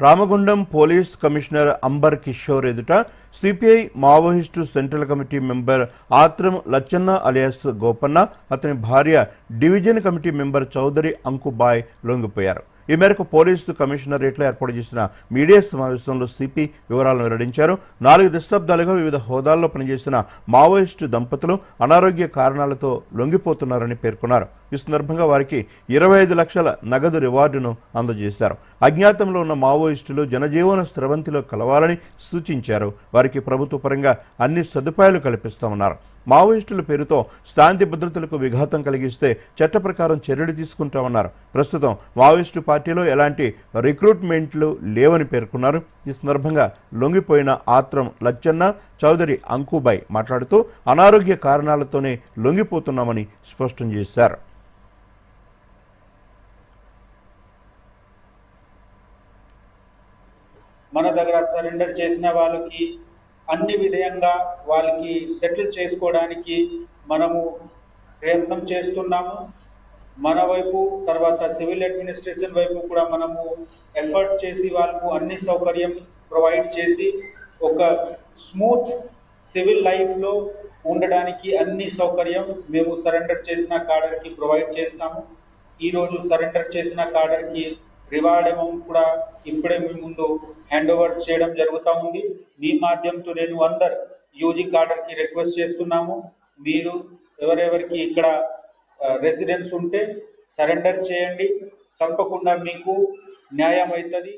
Ramagundam police commissioner amber Kishore ఎదుట CPI Maoist central committee member Atram Lachanna alias Gopanna అతని భార్య division committee member Chowdary Ankubai లొంగిపోయారు. ఈ మేరకు police కమిషనరేట్లో ఏర్పాటు చేసిన మీడియా సమావేశంలో సిపి వివరాలను వెల్లడించారు. నాలుగు దశాబ్దాలుగా వివిధ హోదాల్లో పనిచేసిన మావోయిస్టు దంపతులు అనారోగ్య కారణాలతో లొంగిపోతున్నారని పేర్కొన్నారు. ఈ సందర్భంగా వారికి ఇరవై ఐదు లక్షల నగదు రివార్డును అందజేశారు. అజ్ఞాతంలో ఉన్న మావోయిస్టులు జనజీవన స్రవంతిలో కలవాలని సూచించారు. వారికి ప్రభుత్వ పరంగా అన్ని సదుపాయాలు కల్పిస్తామన్నారు. మావోయిస్టుల పేరుతో శాంతి భద్రతలకు విఘాతం కలిగిస్తే చట్ట ప్రకారం చర్యలు తీసుకుంటామన్నారు. ప్రస్తుతం మావోయిస్టు పార్టీలో ఎలాంటి రిక్రూట్మెంట్లు లేవని పేర్కొన్నారు. ఈ సందర్భంగా లొంగిపోయిన ఆత్రం లచ్చన్న చౌదరి అంకుబాయ్ మాట్లాడుతూ అనారోగ్య కారణాలతోనే లొంగిపోతున్నామని స్పష్టం చేశారు. మన దగ్గర సరెండర్ చేసిన వాళ్ళకి అన్ని విధంగా వాళ్ళకి సెటిల్ చేసుకోవడానికి మనము ప్రయత్నం చేస్తున్నాము. మన వైపు తర్వాత సివిల్ అడ్మినిస్ట్రేషన్ వైపు కూడా మనము ఎఫర్ట్ చేసి వాళ్ళకు అన్ని సౌకర్యం ప్రొవైడ్ చేసి ఒక స్మూత్ సివిల్ లైఫ్లో ఉండడానికి అన్ని సౌకర్యం మేము సరెండర్ చేసిన కాడర్కి ప్రొవైడ్ చేస్తాము. ఈరోజు సరెండర్ చేసిన కాడర్కి రివార్డ్ అమౌంట్ కూడా ఇప్పుడే మీ ముందు హ్యాండ్ ఓవర్ చేయడం జరుగుతూ ఉంది. మీ మాధ్యమంతో నేను అందరు యూజీ కాడర్కి రిక్వెస్ట్ చేస్తున్నాము. మీరు ఎవరెవరికి ఇక్కడ రెసిడెన్స్ ఉంటే సరెండర్ చేయండి. తప్పకుండా మీకు న్యాయం అవుతుంది